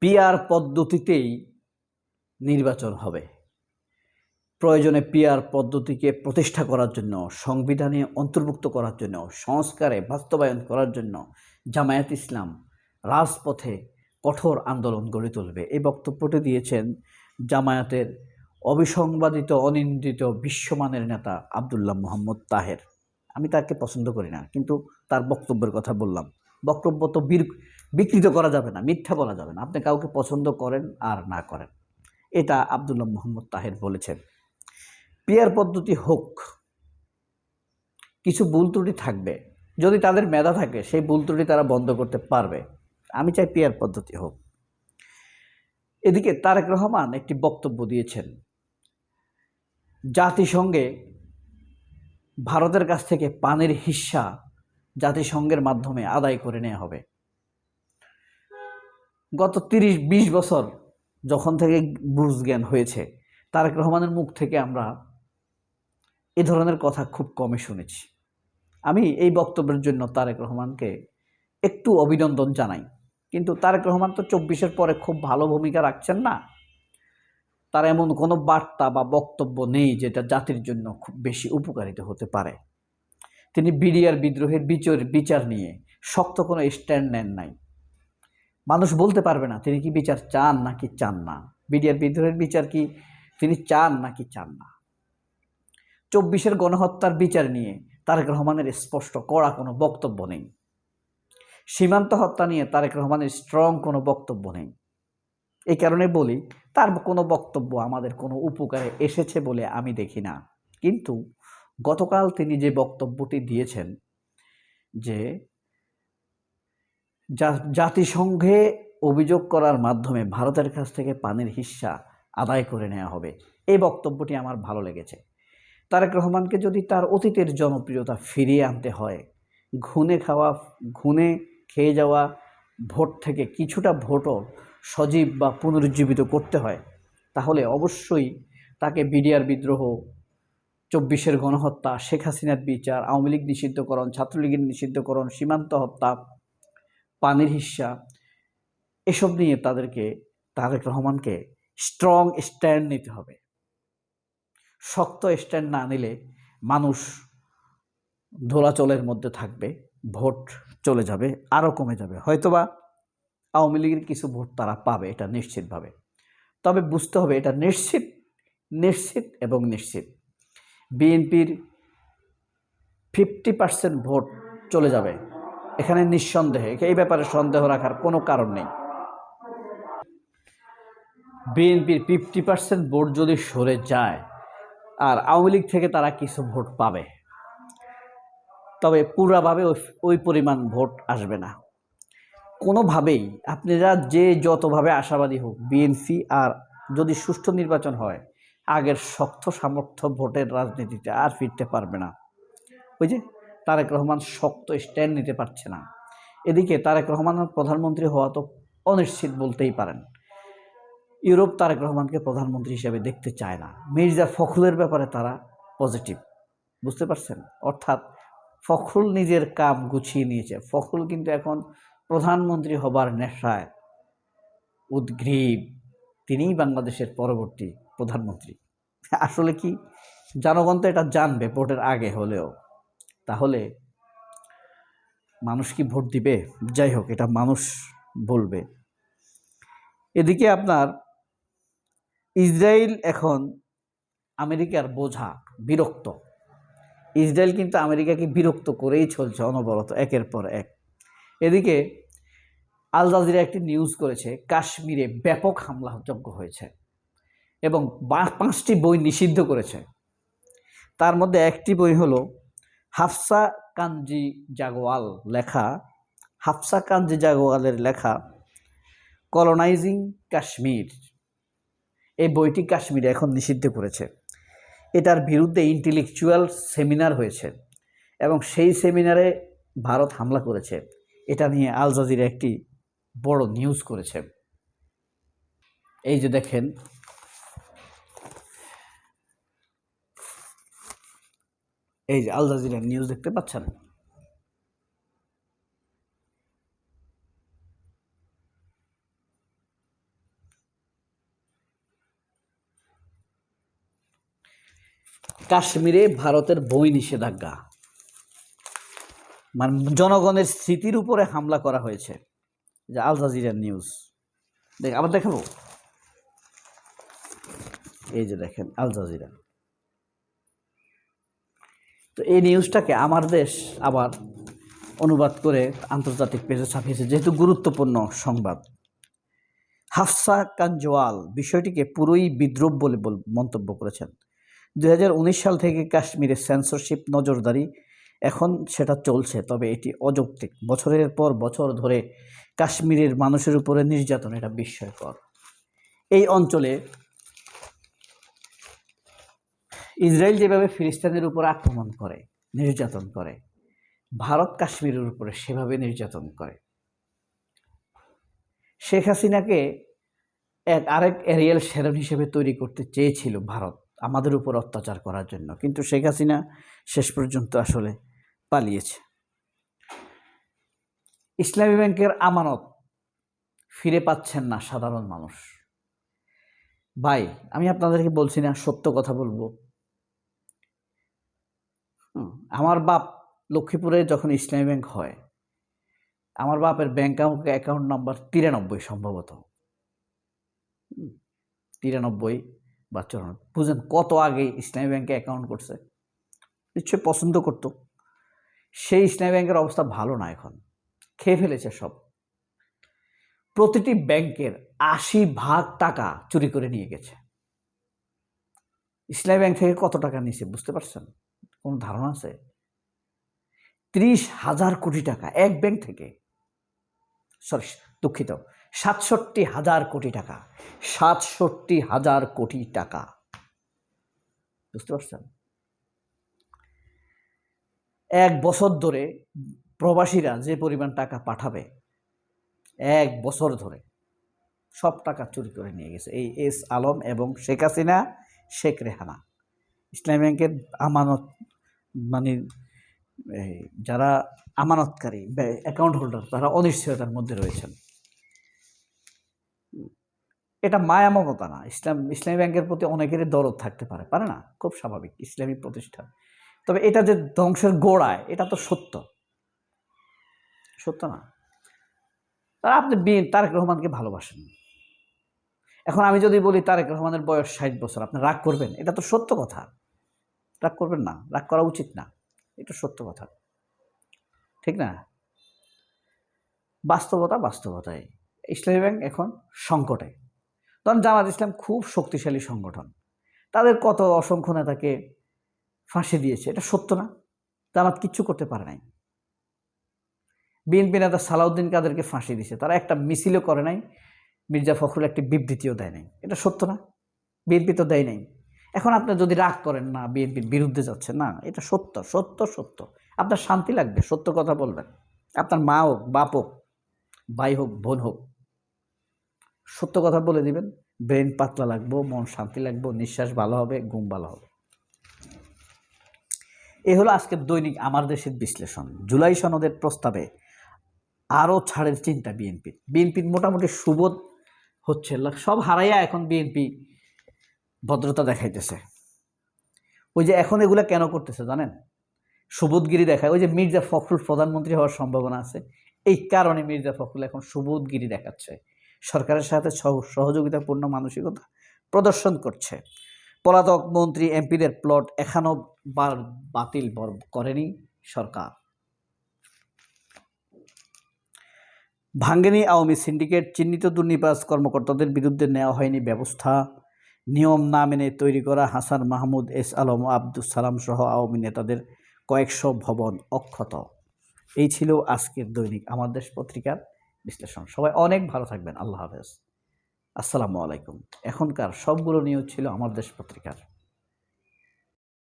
PR পদ্ধতিতেই নির্বাচন হবে। প্রয়োজনে পিয়ার পদ্ধতিকে প্রতিষ্ঠা করার জন্য, সংবিধানে অন্তর্ভুক্ত করার জন্য, সংস্কারে বাস্তবায়ন করার জন্য জামায়াত ইসলাম রাজপথে কঠোর আন্দোলন গড়ে তুলবে। এই বক্তব্যটি দিয়েছেন জামায়াতের অবিসংবাদিত, অনিন্দিত, বিশ্বমানের নেতা আবদুল্লাহ মোহাম্মদ তাহের। আমি তাকে পছন্দ করি না, কিন্তু তার বক্তব্যের কথা বললাম। বক্তব্য তো বীর- বিকৃত করা যাবে না, মিথ্যা বলা যাবে না। আপনি কাউকে পছন্দ করেন আর না করেন। এটা আবদুল্লাহ মোহাম্মদ তাহের বলেছেন। পিয়ার পদ্ধতি হোক, কিছু ভুল ত্রুটি থাকবে। যদি তাদের মেধা থাকে, সেই ভুল ত্রুটি তারা বন্ধ করতে পারবে। আমি চাই পিয়ার পদ্ধতি হোক। এদিকে তারেক রহমান একটি বক্তব্য দিয়েছেন। জাতিসংঘে ভারতের কাছ থেকে পানির হিস্সা জাতিসংঘের মাধ্যমে আদায় করে নেওয়া হবে। গত তিরিশ, বিশ বছর যখন থেকে বুঝ জ্ঞান হয়েছে, তারেক রহমানের মুখ থেকে আমরা এ ধরনের কথা খুব কমই শুনেছি। আমি এই বক্তব্যের জন্য তারেক রহমানকে একটু অভিনন্দন জানাই। কিন্তু তারেক রহমান তো চব্বিশের পরে খুব ভালো ভূমিকা রাখছেন না। তার এমন কোনো বার্তা বা বক্তব্য নেই যেটা জাতির জন্য খুব বেশি উপকারিত হতে পারে। তিনি বিডিআর বিদ্রোহের বিচার বিচার নিয়ে শক্ত কোনো স্ট্যান্ড নেন নাই। মানুষ বলতে পারবে না, তিনি কি বিচার চান নাকি চান না? বিডিআর বিদ্রোহের বিচার কি তিনি চান নাকি চান না? চব্বিশের গণহত্যার বিচার নিয়ে তারেক রহমানের স্পষ্ট কড়া কোনো বক্তব্য নেই। সীমান্ত হত্যা নিয়ে তারেক রহমানের স্ট্রং কোনো বক্তব্য নেই। এই কারণে বলি, তার কোনো বক্তব্য আমাদের কোনো উপকারে এসেছে বলে আমি দেখি না। কিন্তু গতকাল তিনি যে বক্তব্যটি দিয়েছেন যে জাতিসংঘে অভিযোগ করার মাধ্যমে ভারতের কাছ থেকে পানির হিস্সা আদায় করে নেওয়া হবে। এই বক্তব্যটি আমার ভালো লেগেছে। তারেক রহমানকে যদি তার অতীতের জনপ্রিয়তা ফিরিয়ে আনতে হয় ঘুনে খাওয়া ঘুনে খেয়ে যাওয়া, ভোট থেকে কিছুটা ভোটও সজীব বা পুনরুজ্জীবিত করতে হয়, তাহলে অবশ্যই তাকে বিডিআর বিদ্রোহ, চব্বিশের গণহত্যা, শেখ হাসিনার বিচার, আওয়ামী লীগ নিষিদ্ধকরণ, ছাত্রলীগের নিষিদ্ধকরণ, সীমান্ত হত্যা পানির হিস্সা, এসব নিয়ে তাদেরকে, তারেক রহমানকে স্ট্রং স্ট্যান্ড নিতে হবে। শক্ত স্ট্যান্ড না নিলে মানুষ দোলাচলের মধ্যে থাকবে, ভোট চলে যাবে, আরও কমে যাবে। হয়তোবা আওয়ামী লীগের কিছু ভোট তারা পাবে, এটা নিশ্চিতভাবে। তবে বুঝতে হবে এটা নিশ্চিত নিশ্চিত এবং নিশ্চিত। বিএনপির ফিফটি পার্সেন্ট ভোট চলে যাবে। এখানে নিঃসন্দেহে, এই ব্যাপারে সন্দেহ রাখার কোনো কারণ নেই। বিএনপির ফিফটি পার্সেন্ট ভোট যদি সরে যায়, আর আওয়ামী লীগ থেকে তারা কিছু ভোট পাবে, তবে পুরাভাবে ওই- পরিমাণ ভোট আসবে না। কোনোভাবেই আপনারা যে যতভাবে আশাবাদী হোক, বিএনপি আর যদি সুষ্ঠু নির্বাচন হয়, আগের শক্ত সামর্থ্য ভোটের রাজনীতিতে আর ফিরতে পারবে না। ওই যে তারেক রহমান শক্ত স্ট্যান্ড নিতে পারছে না। এদিকে তারেক রহমান প্রধানমন্ত্রী হওয়া তো অনিশ্চিত বলতেই পারেন। ইউরোপ তারেক রহমানকে প্রধানমন্ত্রী হিসেবে দেখতে চায় না। মির্জা ফখরুলের ব্যাপারে তারা পজিটিভ, বুঝতে পারছেন? অর্থাৎ ফখরুল নিজের কাম গুছিয়ে নিয়েছে। ফখরুল কিন্তু এখন প্রধানমন্ত্রী হবার নেশায় উদ্গ্রীব। তিনিই বাংলাদেশের পরবর্তী প্রধানমন্ত্রী। আসলে কি? জনগণ তো এটা জানবে ভোটের আগে হলেও। তাহলে মানুষ কি ভোট দিবে? যাই হোক, এটা মানুষ বলবে। এদিকে আপনার ইসরায়েল এখন আমেরিকার বোঝা বিরক্ত। ইসরায়েল কিন্তু আমেরিকাকে বিরক্ত করেই চলছে অনবরত, একের পর এক। এদিকে আল জাজিরা একটি নিউজ করেছে, কাশ্মীরে ব্যাপক হামলাযোগ্য হয়েছে এবং পাঁচটি বই নিষিদ্ধ করেছে। তার মধ্যে একটি বই হলো হাফসা কাঞ্জি জাগওয়াল লেখা, হাফসা কাঞ্জি জাগওয়ালের লেখা, কলোনাইজিং কাশ্মীর এই বইটি কাশ্মীরে এখন নিষিদ্ধ করেছে। এটার বিরুদ্ধে ইন্টেলেকচুয়াল সেমিনার হয়েছে এবং সেই সেমিনারে ভারত হামলা করেছে। এটা নিয়ে আল জাজিরা একটি বড় নিউজ করেছে। এই যে দেখেন এই যে আল জাজিরার নিউজ দেখতে পাচ্ছেন? কাশ্মীরে ভারতের বই নিষেধাজ্ঞা। মানে জনগণের স্মৃতির উপরে হামলা করা হয়েছে। যে আল জাজিরার নিউজ দেখ, আবার দেখাবো? এই যে দেখেন, আল জাজিরা। তো এই নিউজটাকে আমার দেশ আবার অনুবাদ করে আন্তর্জাতিক পেজে ছাপিয়েছে, যেহেতু গুরুত্বপূর্ণ সংবাদ। হাফসা কাঞ্জওয়াল বিষয়টিকে পুরোই বিদ্রুপ বলে মন্তব্য করেছেন। দু হাজার উনিশ সাল থেকে কাশ্মীরে সেন্সরশিপ নজরদারি, এখন সেটা চলছে, তবে এটি অযৌক্তিক। বছরের পর বছর ধরে কাশ্মীরের মানুষের উপরে নির্যাতন, এটা বিস্ময়কর। এই অঞ্চলে ইসরায়েল যেভাবে ফিলিস্তিনের উপর আক্রমণ করে, নির্যাতন করে, ভারত কাশ্মীরের উপরে সেভাবে নির্যাতন করে। শেখ হাসিনাকে এক আরেক এরিয়াল শেরন হিসেবে তৈরি করতে চেয়েছিল ভারত আমাদের উপর অত্যাচার করার জন্য, কিন্তু শেখ হাসিনা শেষ পর্যন্ত আসলে পালিয়েছে। ইসলামী ব্যাংকের আমানত ফিরে পাচ্ছেন না সাধারণ মানুষ। ভাই, আমি আপনাদেরকে বলছি না সত্য কথা বলব। আমার বাপ লক্ষ্মীপুরে যখন ইসলামী ব্যাংক হয়, আমার বাপের ব্যাংক অ্যাকাউন্ট নাম্বার তিরানব্বই সম্ভবত। তিরানব্বই বা চুরানব্বই বুঝলেন কত আগে ইসলামী ব্যাংকে অ্যাকাউন্ট করছে। নিশ্চয়ই পছন্দ করতো। সেই ইসলামী ব্যাংকের অবস্থা ভালো না এখন। খেয়ে ফেলেছে সব। প্রতিটি ব্যাংকের আশি ভাগ টাকা চুরি করে নিয়ে গেছে। ইসলামী ব্যাংক থেকে কত টাকা নিয়েছে, বুঝতে পারছেন? কোনো ধারণা আছে? ত্রিশ হাজার কোটি টাকা এক ব্যাংক থেকে। সরি দুঃখিত। সাতষট্টি হাজার কোটি টাকা। সাতষট্টি হাজার কোটি টাকা। বুঝতে পারছেন? এক বছর ধরে প্রবাসীরা যে পরিমাণ টাকা পাঠাবে, এক বছর ধরে সব টাকা চুরি করে নিয়ে গেছে। এই এস আলম এবং শেখ হাসিনা, শেখ রেহানা। ইসলামী ব্যাংকের আমানত মানে যারা আমানতকারী অ্যাকাউন্ট হোল্ডার তারা অনিশ্চয়তার মধ্যে রয়েছেন। এটা মায়া মমতা না। ইসলাম, ইসলামী ব্যাংকের প্রতি অনেকেরই দরদ থাকতে পারে পারে না? খুব স্বাভাবিক, ইসলামী প্রতিষ্ঠান। তবে এটা যে ধ্বংসের গোড়ায়, এটা তো সত্য। সত্য না। তারা আপনি বিন তারেক রহমানকে ভালোবাসেন। এখন আমি যদি বলি তারেক রহমানের বয়স ষাট বছর, আপনি রাগ করবেন? এটা তো সত্য কথা। রাগ করবেন না, রাগ করা উচিত না। এটা সত্য কথা। ঠিক না? বাস্তবতা বাস্তবতায়। ইসলামী ব্যাংক এখন সংকটে। তখন জামাত ইসলাম খুব শক্তিশালী সংগঠন। তাদের কত অসংখ্য নেতাকে ফাঁসি দিয়েছে, এটা সত্য না? জামাত কিচ্ছু করতে পারে নাই। বিএনপি নেতা সালাউদ্দিন কাদেরকে ফাঁসি দিয়েছে, তারা একটা মিছিলও করে নাই। মির্জা ফখরুল একটি বিবৃতিও দেয় নাই। এটা সত্য না? বিএনপি তো দেয় নাই। এখন আপনি যদি রাগ করেন না, বিএনপির বিরুদ্ধে যাচ্ছে, না, এটা সত্য সত্য সত্য। আপনার শান্তি লাগবে, সত্য কথা বলবেন। আপনার মা হোক, বাপ হোক, ভাই হোক, বোন হোক, সত্য কথা বলে দিবেন। ব্রেন পাতলা লাগবো, মন শান্তি লাগবো, নিঃশ্বাস ভালো হবে, ঘুম ভালো হবে। এ হলো আজকের দৈনিক আমার দেশের বিশ্লেষণ। জুলাই সনদের প্রস্তাবে আরও ছাড়ের চিন্তা বিএনপির। বিএনপির মোটামুটি সুবোধ হচ্ছে, সব হারাইয়া এখন বিএনপি ভদ্রতা দেখাইতেছে। ওই যে এখন এগুলা কেন করতেছে জানেন? সুবোধগিরি দেখায়। ওই যে মির্জা ফখরুল প্রধানমন্ত্রী হওয়ার সম্ভাবনা আছে। এই কারণে মির্জা ফখরুল এখন সুবোধগিরি দেখাচ্ছে। সরকারের সাথে সহ- সহযোগিতাপূর্ণ মানসিকতা প্রদর্শন করছে। পলাতক মন্ত্রী এমপিদের প্লট এখনও বাতিল করেনি সরকার। ভাঙ্গেনি আওয়ামী সিন্ডিকেট। চিহ্নিত দুর্নীতিবাজ কর্মকর্তাদের বিরুদ্ধে নেওয়া হয়নি ব্যবস্থা। নিয়ম না মেনে তৈরি করা হাসান মাহমুদ, এস আলম আব্দুল সালাম সহ আওয়ামী নেতাদের কয়েকশো ভবন অক্ষত। এই ছিল আজকের দৈনিক আমার দেশ পত্রিকার বিশ্লেষণ। সবাই অনেক ভালো থাকবেন। আল্লাহ হাফেজ। আসসালামু আলাইকুম। এখনকার সবগুলো নিউজ ছিল আমার দেশ পত্রিকার।